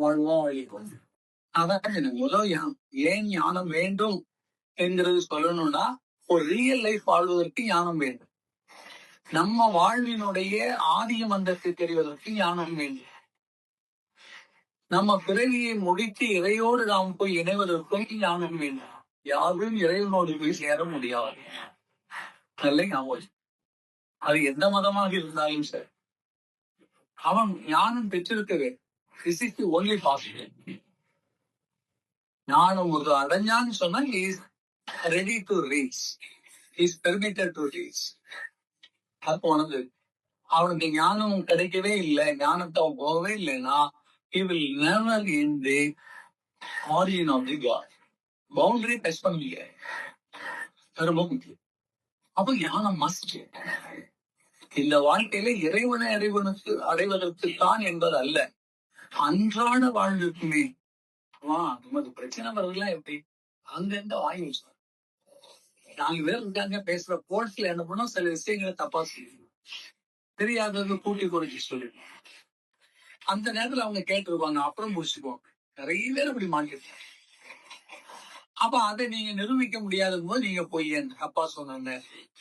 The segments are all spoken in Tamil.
வாழ்வோம் அழிக்கும் அதான் எனக்கு முதல் ஏன் ஞானம் வேண்டும் என்கிறது சொல்லணும்னா ஒரு ரியல் லைஃப் வாழ்வதற்கு ஞானம் வேண்டும். நம்ம வாழ்வினுடைய ஆதிய மந்தத்தை தெரிவதற்கு ஞானம் வேண்டும். நம்ம பிறவியை முடித்து இறையோடு நாம் போய் இணைவதற்கும் ஞானம் வேண்டும். யாரும் இறைவனோடு போய் சேர முடியாது. நல்ல ஞாபகம். அது எந்த மதமாக இருந்தாலும் சரி. அவன் ஞானம் பெற்றிருக்கவே இஸ் தி ஒன்லி பாசிபிள் ஞானம் ஒரு அடைஞ்சான்னு சொன்னா is ready to reach is permitted to reach அப்போ உனக்கு அவனுக்கு ஞானம் கிடைக்கவே இல்லை ஞானத்தை அவன் போகவே இல்லைன்னா he will never in the origin of the god boundary touch பண்ண முடியாது ரொம்ப முக்கியம் அப்ப ஞானம் மஸ்ட் இந்த வாழ்க்கையில இறைவனை அறிவனுக்கு அடைவதற்கு தான் என்பது அல்ல அன்றாட வாழ்வுக்குமே. ஆமா அது பிரச்சனை வர்றதுலாம் எப்படி? அங்கிருந்து வாங்கி வச்சோம் நாலு பேர் இருக்காங்க பேசுற கோர்ட்ஸ்ல என்ன பண்ணோம்? சில விஷயங்களை தப்பா செய்யணும் தெரியாதது கூட்டி குறைச்சி சொல்லிடுவோம். அந்த நேரத்துல அவங்க கேட்டிருப்பாங்க அப்புறம் முடிச்சுக்குவாங்க நிறைய பேர் அப்படி மாட்டிருக்காங்க அப்ப அதை நீங்க நிரூபிக்க முடியாத போது நீங்க போய் அப்பா சொன்னாங்க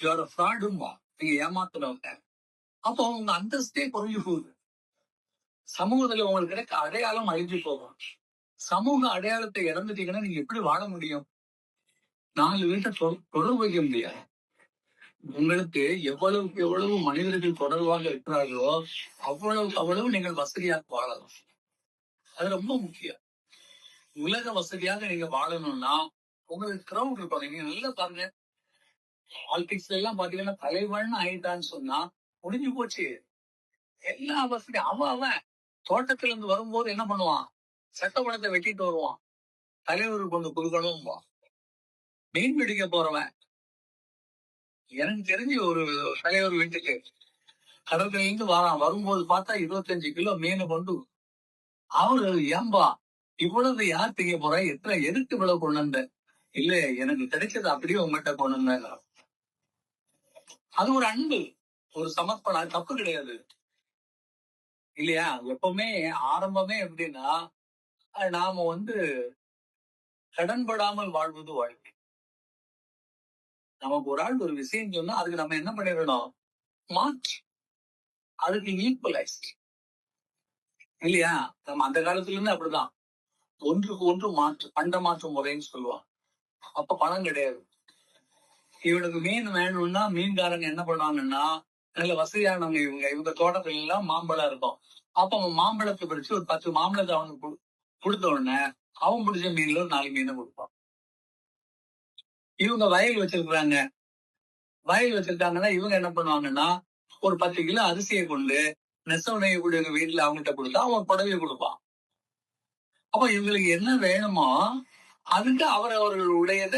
யோட ஃப்ராடும்பா நீங்க ஏமாத்துறவங்க. அப்போ உங்க அந்தஸ்தே குறைஞ்சு போகுது. சமூகத்துல உங்களுக்கு கிடைக்க அடையாளம் அழிஞ்சு போகும். சமூக அடையாளத்தை இறந்துட்டீங்கன்னா நீங்க எப்படி வாழ முடியும்? நாலு வீட்டை தொ- தொடர்பு வைக்க முடியாது. உங்களுக்கு எவ்வளவுக்கு எவ்வளவு மனிதர்கள் தொடர்பாக இருக்கிறார்களோ அவ்வளவுக்கு அவ்வளவு நீங்கள் வசதியாக வாழலாம். அது ரொம்ப முக்கியம். உலக வசதியாக நீங்க வாழணும்னா உங்களுக்கு கிரௌண்ட் இருப்பாங்க நீங்க நல்லா பாருங்க. பாலிடிக்ஸ்ல எல்லாம் பாத்தீங்கன்னா தலைவன் ஆயிட்டான்னு சொன்னா முடிஞ்சு போச்சு. எல்லா வசதியும் அவன் அவன். தோட்டத்துல இருந்து வரும்போது என்ன பண்ணுவான்? சட்டப்படத்தை வெட்டிட்டு வருவான். தலைவருக்கு கொண்டு கொடுக்கணும் மீன் பிடிக்க போறவன். எனக்கு தெரிஞ்சு ஒரு தலைவர் வீட்டுக்கு கடற்கரையில இருந்து வரான். வரும்போது பார்த்தா இருபத்தஞ்சு கிலோ மீனை கொண்டு அவரு ஏம்பா இவ்வளவு யார் திங்க போறா? எத்தனை எதுக்கு இவ்வளவு கொண்டு வந்த? இல்ல எனக்கு கிடைச்சது அப்படியே உங்ககிட்ட கொண்டு வந்தேன். அது ஒரு அன்பு ஒரு சமர்ப்பணம் தப்பு கிடையாது. இல்லையா? எப்பவுமே ஆரம்பமே எப்படின்னா நாம வந்து கடன்படாமல் வாழ்வது வாழ்க்கை. நமக்கு ஒரு ஆள் ஒரு விஷயம் சொன்னா அதுக்கு நம்ம என்ன பண்ணிடணும்? மாற்று. அதுக்கு ஈக்குவலைஸ் இல்லையா? நம்ம அந்த காலத்துல இருந்து அப்படிதான். ஒன்றுக்கு ஒன்று மாற்று பண்ட மாற்று முறைன்னு சொல்லுவாங்க. அப்ப பணம் கிடையாது. இவனுக்கு மீன் வேணும்னா மீன்காரங்க என்ன பண்ணுவாங்கன்னா நல்ல வசதியானவங்க இவங்க. இவங்க தோட்டத்துல எல்லாம் மாம்பழம் இருக்கும். அப்ப அவன் மாம்பழத்தை பிடிச்சு ஒரு பத்து மாம்பழத்தை அவனுக்கு கொடுத்த உடனே அவன் பிடிச்ச மீன்ல ஒரு நாலு மீனை கொடுப்பான். இவங்க வயல் வச்சிருக்கிறாங்க. வயல் வச்சிருக்காங்கன்னா இவங்க என்ன பண்ணுவாங்கன்னா ஒரு பத்து கிலோ அரிசியை கொண்டு நெசவு கூடியவங்க வீட்டுல அவங்ககிட்ட கொடுத்தா அவன் புடவையை கொடுப்பான். அப்ப இவங்களுக்கு என்ன வேணுமோ அதுக்கு அவர் அவர்களுடையத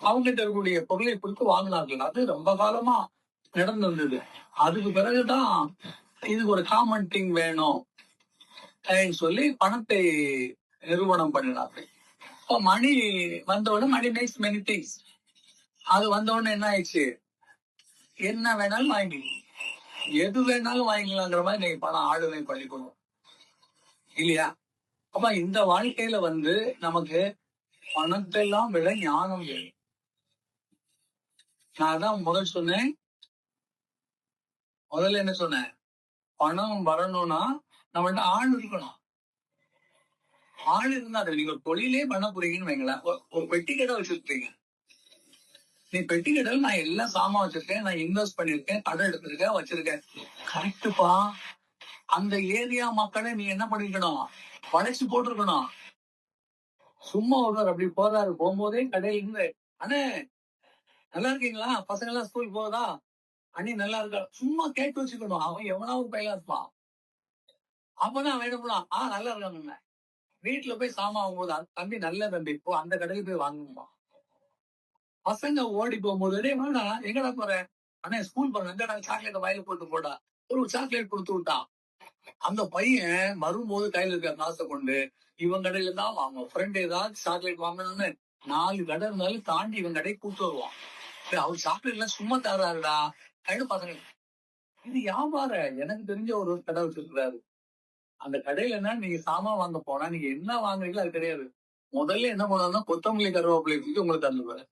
அவங்ககிட்ட இருக்கக்கூடிய பொருளை கொடுத்து வாங்கினார்கள். அது ரொம்ப காலமா நடந்து வந்தது அதுக்கு பிறகுதான் இதுக்கு ஒரு காமெண்டிங் திங் வேணும் சொல்லி பணத்தை நிறுவனம் பண்ணினாங்க. இப்போ மணி வந்தவுடனே மணி மேக்ஸ் மெனி திங்ஸ் அது வந்தவுடனே என்ன ஆயிடுச்சு? என்ன வேணாலும் வாங்கிக்கலாம். எது வேணாலும் வாங்கிக்கலாங்கிற மாதிரி நீங்க பணம் ஆளுமை பண்ணிக்கணும் இல்லையா? அப்ப இந்த வாழ்க்கையில வந்து நமக்கு பணத்தெல்லாம் விட ஞானம் வேணும். நான் தான் முதல் சொன்னேன். முதல்ல என்ன சொன்னேன்? பணம் வரணும்னா நம்மள்ட்ட ஆள் இருக்கணும். ஆள் இருந்தா அது நீங்க ஒரு தொழிலே பண்ண போறீங்கன்னு வைங்களேன். ஒரு- பெட்டி கடை வச்சிருக்கீங்க. நீ பெட்டி கடையில் நான் எல்லாம் சாமான் வச்சிருக்கேன் நான் இன்வெஸ்ட் பண்ணிருக்கேன் கடை எடுத்திருக்கேன் வச்சிருக்கேன். கரெக்டுப்பா அந்த ஏரியா மக்களை நீ என்ன பண்ணிருக்கணும் படைச்சு போட்டிருக்கணும். சும்மா ஒருவர் அப்படி போறாரு போகும்போதே கடையில இருந்து அண்ணே நல்லா இருக்கீங்களா? பசங்க எல்லாம் ஸ்கூல் போகுதா? அணி நல்லா இருக்கா? சும்மா கேட்டு வச்சுக்கணும். அவன் எவனா ஒரு பையன் இருப்பான் அப்பதான் அவன் என்ன பண்ணான் ஆ நல்லா இருக்காங்க வீட்டுல போய் சாமான் வாங்கும்போது தம்பி நல்ல தம்பி. இப்போ அந்த கடையில போய் வாங்குமா பசங்க ஓடி போகும்போது டே வேணா எங்கடா போற? அண்ணா ஸ்கூல் போறேன். எங்கடா சாக்லேட் வாயில போட்டு போடா. ஒரு சாக்லேட் கொடுத்து விட்டான் அந்த பையன் வரும்போது கையில இருக்க காசை கொண்டு இவன் கடையில தான் வாங்குவோம் ஃப்ரெண்ட் ஏதாவது சாக்லேட் வாங்கணும்னு நாலு கடை இருந்தாலும் தாண்டி இவன் கடையை கூட்டு வருவான். அவர் சாக்லேட் எல்லாம் சும்மா தராருடா கையில பசங்க இது வியாபார எனக்கு தெரிஞ்ச ஒரு கடை வச்சிருக்கிறாரு அந்த கடையில என்ன நீங்க சாமான் வாங்க போனா நீங்க என்ன வாங்குறீங்களோ அது கிடையாது. முதல்ல என்ன பண்ணா கொத்தமல்லி கருவேப்பிலை தூக்கி உங்களுக்கு தந்துருவாரு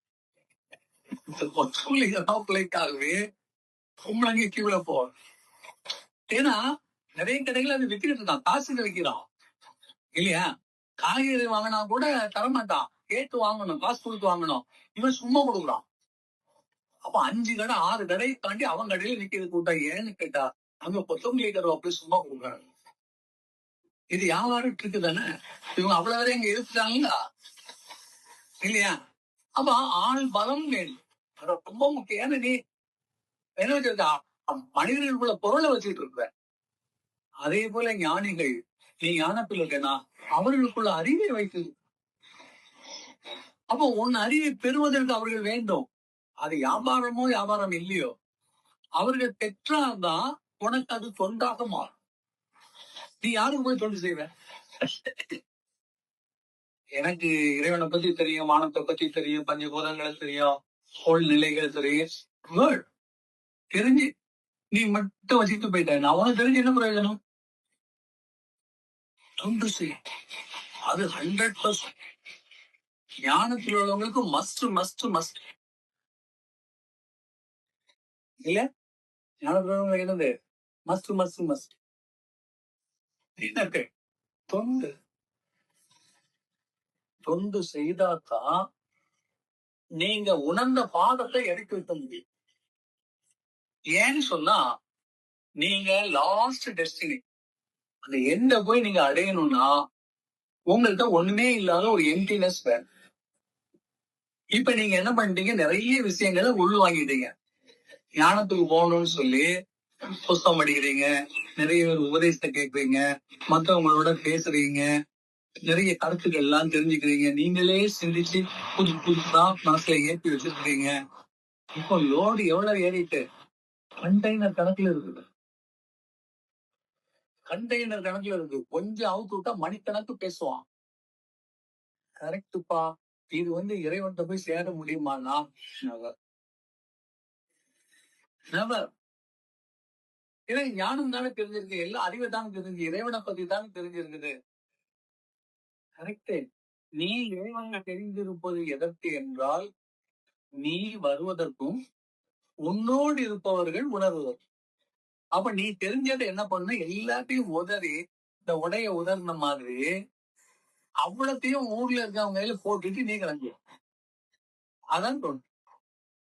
இந்த கொத்தமல்லி கருவேப்பிலைக்காகவே பொம்பளைங்க கீழே போ. ஏன்னா நிறைய கடைகள் அது வித்துக்கிட்டு இருக்கான் காசு விற்கிறான் இல்லையா? காய்கறி வாங்கினா கூட தரமாட்டான். கேட்டு வாங்கணும் காசு கொடுத்து வாங்கணும். இவன் சும்மா கொடுக்குறான். அப்ப அஞ்சு கடை ஆறு கடை தாண்டி அவன் கடையில நிக்கிறது கூட்டம் ஏன்னு கேட்டா அங்க கொத்தமல்லி கருவேப்பிலை சும்மா கொடுக்குறாங்க. இது வியாபாரம் இருக்கு தானே? இவங்க அவ்வளவு வரை இங்க இருக்கிறாங்களா இல்லையா? அப்ப ஆள் பலம் வேணும். அது ரொம்ப முக்கியம். ஏன்னா நீ என்ன வச்சிருக்கா? மனிதர்களுக்குள்ள பொருளை வச்சுட்டு இருக்க அதே போல ஞானிகள் நீ ஞான பிள்ளைனா அவர்களுக்குள்ள அறிவை வைத்து. அப்போ உன் அறிவை பெறுவதற்கு அவர்கள் வேண்டும். அது வியாபாரமோ வியாபாரம் இல்லையோ அவர்கள் பெற்றால்தான் உனக்கு அது தொண்டாக மாறும். நீ யாருக்கு போய் தொண்டு செய்வ? எனக்கு இறைவனை பத்தி தெரியும் வானத்தை பத்தி தெரியும் பஞ்சபூதங்களை தெரியும் கோல் நிலைகள் தெரியும் தெரிஞ்சு நீ மட்டும் வச்சுட்டு போயிட்ட. நான் உனக்கு தெரிஞ்சு என்ன பிரயோஜனம்? தொண்டு செய் அது ஹண்ட்ரட் பர்சன்ட் ஞானத்தில் உள்ளவங்களுக்கு மஸ்ட் மஸ்ட் மஸ்ட் இல்ல? என்னது? மஸ்ட் மஸ்ட் மஸ்ட் என்னது தொண்டு. தொண்டு செய்தாதான் நீங்க உணர்ந்த பாதத்தை எடுத்து வைக்க முடியும். ஏன்னு சொன்னா நீங்க லாஸ்ட் டெஸ்டினி அந்த எண்ட போய் நீங்க அடையணும்னா உங்கள்கிட்ட ஒண்ணுமே இல்லாத ஒரு எம்டினஸ் வேணும். இப்ப நீங்க என்ன பண்ணிட்டீங்க? நிறைய விஷயங்களை உள்வாங்கிட்டீங்க. ஞானத்துக்கு போகணும்னு சொல்லி புஸ்தகம் படிக்கிறீங்க நிறைய பேர் உபதேசத்தை கேட்கறீங்க மத்தவங்களோட பேசுறீங்க நிறைய கருத்துக்கள் எல்லாம் தெரிஞ்சுக்கிறீங்க. நீங்களே சிந்திச்சு புது புதுசா மனசுல ஏற்றி வச்சிருக்கீங்க இப்போ லோடு எவ்வளவு ஏறிட்டு? கண்டெய்னர் கணக்குல இருக்குது. கண்டெய்னர் கணக்குல இருக்கு. கொஞ்சம் அவுத்து விட்டா மணிக்கணக்கு பேசுவான். கரெக்டுப்பா இது வந்து இறைவன்கிட்ட போய் சேர முடியுமானா நெவர் இதை ஞானம் தானே தெரிஞ்சிருக்கு எல்லா அறிவை தானே தெரிஞ்சு இறைவனை பத்தி தானே தெரிஞ்சிருக்குது. கரெக்டே நீ இறைவனை தெரிந்திருப்பது எதற்கு என்றால் நீ வருவதற்கும் உன்னோடு இருப்பவர்கள் உணர்வதற்கும். அப்ப நீ தெரிஞ்சதை என்ன பண்ண? எல்லாத்தையும் உதறி இந்த உடைய உதர்ந்த மாதிரி அவ்வளத்தையும் ஊர்ல இருக்கவங்க கையில போட்டுட்டு நீ கிளம்பி. அதான் தோணும்